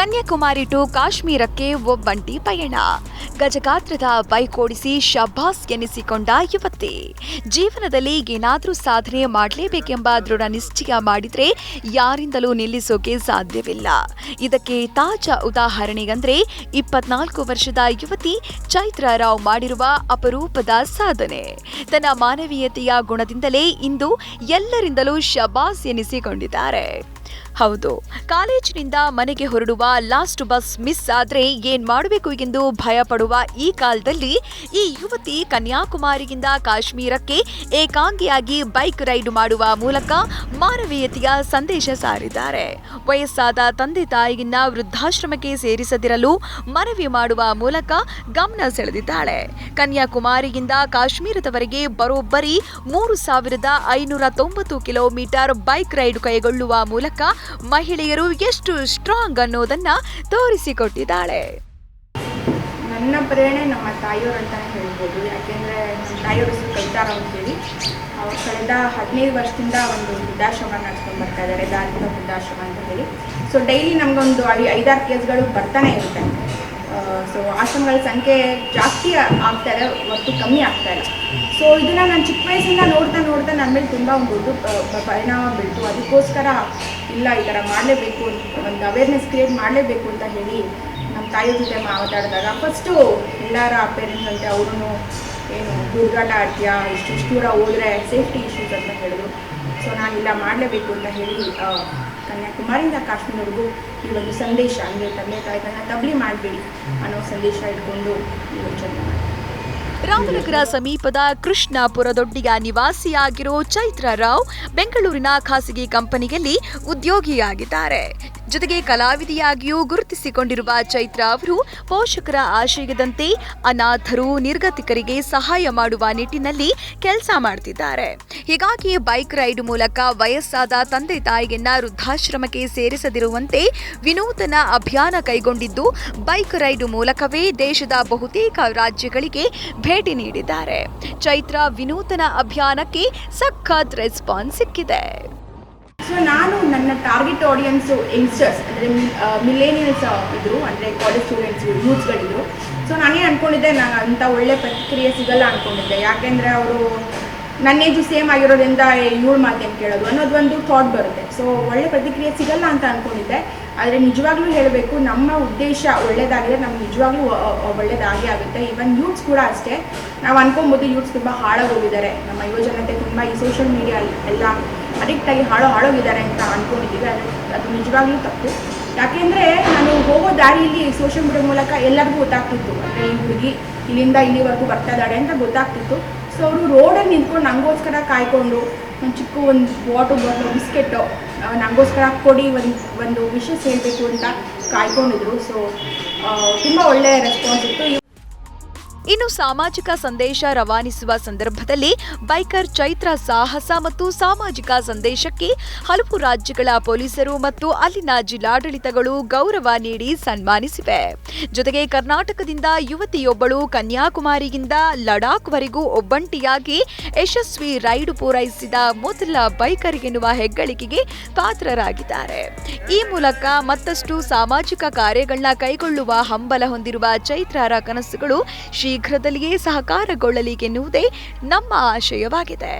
Kanyakumari to ಕಾಶ್ಮೀರಕ್ಕೆ ಒಬ್ಬಂಟಿ ಪಯಣ. ಗಜಗಾತ್ರದ bike ಓಡಿಸಿ ಶಬ್ಬಾಸ್ ಎನಿಸಿಕೊಂಡ ಯುವತಿ. ಜೀವನದಲ್ಲಿ ಏನಾದರೂ ಸಾಧನೆ ಮಾಡಲೇಬೇಕೆಂಬ ದೃಢ ನಿಶ್ಚಯ ಮಾಡಿದರೆ ಯಾರಿಂದಲೂ ನಿಲ್ಲಿಸೋಕೆ ಸಾಧ್ಯವಿಲ್ಲ. ಇದಕ್ಕೆ ತಾಜಾ ಉದಾಹರಣೆಗಂದ್ರೆ ಇಪ್ಪತ್ನಾಲ್ಕು ವರ್ಷದ ಯುವತಿ ಚೈತ್ರ ರಾವ್ ಮಾಡಿರುವ ಅಪರೂಪದ ಸಾಧನೆ. ತನ್ನ ಮಾನವೀಯತೆಯ ಗುಣದಿಂದಲೇ ಇಂದು ಎಲ್ಲರಿಂದಲೂ ಶಬಾಸ್ ಎನಿಸಿಕೊಂಡಿದ್ದಾರೆ. ಹೌದು. ಕಾಲೇಜಿನಿಂದ ಮನೆಗೆ ಹೊರಡುವ ಲಾಸ್ಟ್ ಬಸ್ ಮಿಸ್ ಆದ್ರೆ ಏನ್ ಮಾಡಬೇಕು ಎಂದು ಭಯ ಪಡುವ ಈ ಕಾಲದಲ್ಲಿ ಈ ಯುವತಿ ಕನ್ಯಾಕುಮಾರಿಯಿಂದ ಕಾಶ್ಮೀರಕ್ಕೆ ಏಕಾಂಗಿಯಾಗಿ ಬೈಕ್ ರೈಡ್ ಮಾಡುವ ಮೂಲಕ ಮಾನವೀಯತೆಯ ಸಂದೇಶ ಸಾರಿದ್ದಾರೆ. ವಯಸ್ಸಾದ ತಂದೆ ತಾಯಿಗಿನ್ನ ವೃದ್ಧಾಶ್ರಮಕ್ಕೆ ಸೇರಿಸದಿರಲು ಮನವಿ ಮಾಡುವ ಮೂಲಕ ಗಮನ ಸೆಳೆದಿದ್ದಾಳೆ. ಕನ್ಯಾಕುಮಾರಿಯಿಂದ ಕಾಶ್ಮೀರದವರೆಗೆ ಬರೋಬ್ಬರಿ ಮೂರು ಸಾವಿರದ ಐನೂರ ತೊಂಬತ್ತು ಕಿಲೋಮೀಟರ್ ಬೈಕ್ ರೈಡ್ ಕೈಗೊಳ್ಳುವ ಮೂಲಕ ಮಹಿಳೆಯರು ಎಷ್ಟು ಸ್ಟ್ರಾಂಗ್ ಅನ್ನೋದನ್ನ ತೋರಿಸಿಕೊಟ್ಟಿದ್ದಾಳೆ. ನನ್ನ ಪ್ರೇರಣೆ ನಮ್ಮ ತಾಯಿಯವರು ಅಂತ ಹೇಳ್ಬೋದು. ಯಾಕೆಂದರೆ ನಮ್ಮ ತಾಯಿಯವರು ಕವಿತಾರ ಅಂತೇಳಿ ಅವ್ರು ಕಳೆದ ಹದಿನೈದು ವರ್ಷದಿಂದ ಒಂದು ವೃದ್ಧಾಶ್ರಮ ನಡ್ಸ್ಕೊಂಡು ಬರ್ತಾ ಇದ್ದಾರೆ ಧಾರ್ಮಿಕ ವೃದ್ಧಾಶ್ರಮ ಅಂತ ಹೇಳಿ. ಸೊ ಡೈಲಿ ನಮಗೊಂದು ಐದಾರು ಕೇಸ್ಗಳು ಬರ್ತಾನೆ ಇರುತ್ತೆ. ಸೊ ಆಶ್ರಮಗಳ ಸಂಖ್ಯೆ ಜಾಸ್ತಿ ಆಗ್ತಾ ಇದೆ ಮತ್ತು ಕಮ್ಮಿ ಆಗ್ತಾ ಇಲ್ಲ. ಸೊ ಇದನ್ನು ನಾನು ಚಿಕ್ಕ ವಯಸ್ಸಿಂದ ನೋಡ್ತಾ ನೋಡ್ತಾ ನನ್ನ ಮೇಲೆ ತುಂಬ ಒಂದು ದೊಡ್ಡ ಪರಿಣಾಮ ಬೀಳ್ತು. ಅದಕ್ಕೋಸ್ಕರ ಇಲ್ಲ, ಈ ಥರ ಮಾಡಲೇಬೇಕು ಒಂದು ಅವೇರ್ನೆಸ್ ಕ್ರಿಯೇಟ್ ಮಾಡಲೇಬೇಕು ಅಂತ ಹೇಳಿ ನಮ್ಮ ತಾಯಿ ಜೊತೆ ಮಾತಾಡಿದಾಗ ಫಸ್ಟು ಎಲ್ಲರ ಪೇರೆಂಟ್ಸ್ ಅಂತೆ ಅವರು ಏನು ಹುಡುಗಾಟ ಆಡ್ತೀಯಾ? ಇಷ್ಟು ಇಷ್ಟು ದೂರ ಹೋದರೆ ಸೇಫ್ಟಿ ಇಶ್ಯೂಸ್ ಅಂತ ಹೇಳಿದ್ರು. ಸೊ ನಾನು ಇಲ್ಲ ಮಾಡಲೇಬೇಕು ಅಂತ ಹೇಳಿ ಕನ್ಯಾಕುಮಾರಿಯಿಂದ ಕಾಶ್ಮೀರವರೆಗೂ ಈ ಒಂದು ಸಂದೇಶ ಅಂದರೆ ತಂದೆ ತಾಯಿಗಳನ್ನ ತಬ್ಲಿ ಮಾಡಬೇಡಿ ಅನ್ನೋ ಸಂದೇಶ ಇಟ್ಕೊಂಡು ಯೋಚನೆ ರಾಮನಗರ ಸಮೀಪದ ಕೃಷ್ಣಾಪುರದೊಡ್ಡಿಯ ನಿವಾಸಿಯಾಗಿರೋ ಚೈತ್ರ ರಾವ್, ಬೆಂಗಳೂರಿನ ಖಾಸಗಿ ಕಂಪನಿಯಲ್ಲಿ ಉದ್ಯೋಗಿಯಾಗಿದ್ದಾರೆ. ಜೊತೆಗೆ ಕಲಾವಿದೆಯಾಗಿಯೂ ಗುರುತಿಸಿಕೊಂಡಿರುವ ಚೈತ್ರ ಅವರು ಪೋಷಕರ ಆಶಯದಂತೆ ಅನಾಥರು, ನಿರ್ಗತಿಕರಿಗೆ ಸಹಾಯ ಮಾಡುವ ನಿಟ್ಟಿನಲ್ಲಿ ಕೆಲಸ ಮಾಡ್ತಿದ್ದಾರೆ. ಹೀಗಾಗಿ ಬೈಕ್ ರೈಡ್ ಮೂಲಕ ವಯಸ್ಸಾದ ತಂದೆ ತಾಯಿಯನ್ನ ವೃದ್ಧಾಶ್ರಮಕ್ಕೆ ಸೇರಿಸದಿರುವಂತೆ ವಿನೂತನ ಅಭಿಯಾನ ಕೈಗೊಂಡಿದ್ದು, ಬೈಕ್ ರೈಡ್ ಮೂಲಕವೇ ದೇಶದ ಬಹುತೇಕ ರಾಜ್ಯಗಳಿಗೆ ಭೇಟಿ ನೀಡಿದ್ದಾರೆ. ಚೈತ್ರ ವಿನೂತನ ಅಭಿಯಾನಕ್ಕೆ ಸಖತ್ ರೆಸ್ಪಾನ್ಸ್ ಸಿಕ್ಕಿದೆ. ಸೊ ನಾನು ನನ್ನ ಟಾರ್ಗೆಟ್ ಆಡಿಯನ್ಸು ಯಂಗ್ಸ್ಟರ್ಸ್ ಅಂದರೆ ಮಿಲೇನಿಯಲ್ಸ್ ಇದ್ರು, ಅಂದರೆ ಕಾಲೇಜ್ ಸ್ಟೂಡೆಂಟ್ಸ್ ಯೂತ್ಸ್ಗಳಿದ್ರು ಸೊ ನಾನೇ ಅಂದ್ಕೊಂಡಿದ್ದೆ ನಾನು ಅಂಥ ಒಳ್ಳೆ ಪ್ರತಿಕ್ರಿಯೆ ಸಿಗಲ್ಲ ಅಂದ್ಕೊಂಡಿದ್ದೆ ಯಾಕೆಂದರೆ ಅವರು ನನ್ನ ಏಜು ಸೇಮ್ ಆಗಿರೋದ್ರಿಂದ ಇವಳು ಮಾತೇನು ಕೇಳೋದು ಅನ್ನೋದು ಒಂದು ಥಾಟ್ ಬರುತ್ತೆ. ಸೊ ಒಳ್ಳೆ ಪ್ರತಿಕ್ರಿಯೆ ಸಿಗಲ್ಲ ಅಂತ ಅಂದ್ಕೊಂಡಿದ್ದೆ ಆದರೆ ನಿಜವಾಗ್ಲೂ ಹೇಳಬೇಕು, ನಮ್ಮ ಉದ್ದೇಶ ಒಳ್ಳೇದಾಗಿದೆ, ನಮ್ಗೆ ನಿಜವಾಗ್ಲೂ ಒಳ್ಳೇದಾಗೇ ಆಗುತ್ತೆ. ಈವನ್ ಯೂತ್ಸ್ ಕೂಡ ಅಷ್ಟೇ. ನಾವು ಅನ್ಕೊಬೋದು ಯೂತ್ಸ್ ತುಂಬ ಹಾಳಾಗೋಗಿದ್ದಾರೆ ನಮ್ಮ ಯುವಜನತೆ ತುಂಬ ಈ ಸೋಷಿಯಲ್ ಮೀಡಿಯಾ ಎಲ್ಲ ಅಡಿಕ್ಟ್ ಆಗಿ ಹಾಳೋ ಹಾಳೋಗಿದ್ದಾರೆ ಅಂತ ಅಂದ್ಕೊಂಡಿದ್ದೀವಿ ಆದರೆ ಅದು ನಿಜವಾಗ್ಲೂ ತಪ್ಪು. ಯಾಕೆಂದರೆ ನಾನು ಹೋಗೋ ದಾರಿಯಲ್ಲಿ ಸೋಷಿಯಲ್ ಮೀಡಿಯಾ ಮೂಲಕ ಎಲ್ಲರಿಗೂ ಗೊತ್ತಾಗ್ತಿತ್ತು. ಅಂದರೆ ಈ ಹುಡುಗಿ ಇಲ್ಲಿಂದ ಇಲ್ಲಿವರೆಗೂ ಬರ್ತಾ ಇದ್ದಾಳೆ ಅಂತ ಗೊತ್ತಾಗ್ತಿತ್ತು. ಸೊ ಅವರು ರೋಡಲ್ಲಿ ನಿಂತ್ಕೊಂಡು ನನಗೋಸ್ಕರ ಕಾಯ್ಕೊಂಡು, ಒಂದು ಚಿಕ್ಕ ಒಂದು ಬಾಟು ಬಾಟ್ಲು ಬಿಸ್ಕೆಟು ನನಗೋಸ್ಕರ ಕೊಡಿ ಒಂದು ಒಂದು ವಿಷಸ್ ಹೇಳಬೇಕು ಅಂತ ಕಾಯ್ಕೊಂಡಿದ್ರು. ಸೊ ತುಂಬ ಒಳ್ಳೆಯ ರೆಸ್ಪಾನ್ಸ್ ಇತ್ತು. ಇನ್ನು ಸಾಮಾಜಿಕ ಸಂದೇಶ ರವಾನಿಸುವ ಸಂದರ್ಭದಲ್ಲಿ ಬೈಕರ್ ಚೈತ್ರ ಸಾಹಸ ಮತ್ತು ಸಾಮಾಜಿಕ ಸಂದೇಶಕ್ಕೆ ಹಲವು ರಾಜ್ಯಗಳ ಪೊಲೀಸರು ಮತ್ತು ಅಲ್ಲಿನ ಜಿಲ್ಲಾಡಳಿತಗಳು ಗೌರವ ನೀಡಿ ಸನ್ಮಾನಿಸಿವೆ. ಜೊತೆಗೆ ಕರ್ನಾಟಕದಿಂದ ಯುವತಿಯೊಬ್ಬಳು ಕನ್ಯಾಕುಮಾರಿಯಿಂದ ಲಡಾಖ್ವರೆಗೂ ಒಬ್ಬಂಟಿಯಾಗಿ ಯಶಸ್ವಿ ರೈಡ್ ಪೂರೈಸಿದ ಮೊದಲ ಬೈಕರ್ ಎನ್ನುವ ಹೆಗ್ಗಳಿಕೆಗೆ ಪಾತ್ರರಾಗಿದ್ದಾರೆ. ಈ ಮೂಲಕ ಮತ್ತಷ್ಟು ಸಾಮಾಜಿಕ ಕಾರ್ಯಗಳನ್ನ ಕೈಗೊಳ್ಳುವ ಹಂಬಲ ಹೊಂದಿರುವ ಚೈತ್ರರ ಕನಸುಗಳು ಶೀಘ್ರದಲ್ಲಿಯೇ ಸಹಕಾರಗೊಳ್ಳಲಿ ಎನ್ನುವುದೇ ನಮ್ಮ ಆಶಯವಾಗಿದೆ.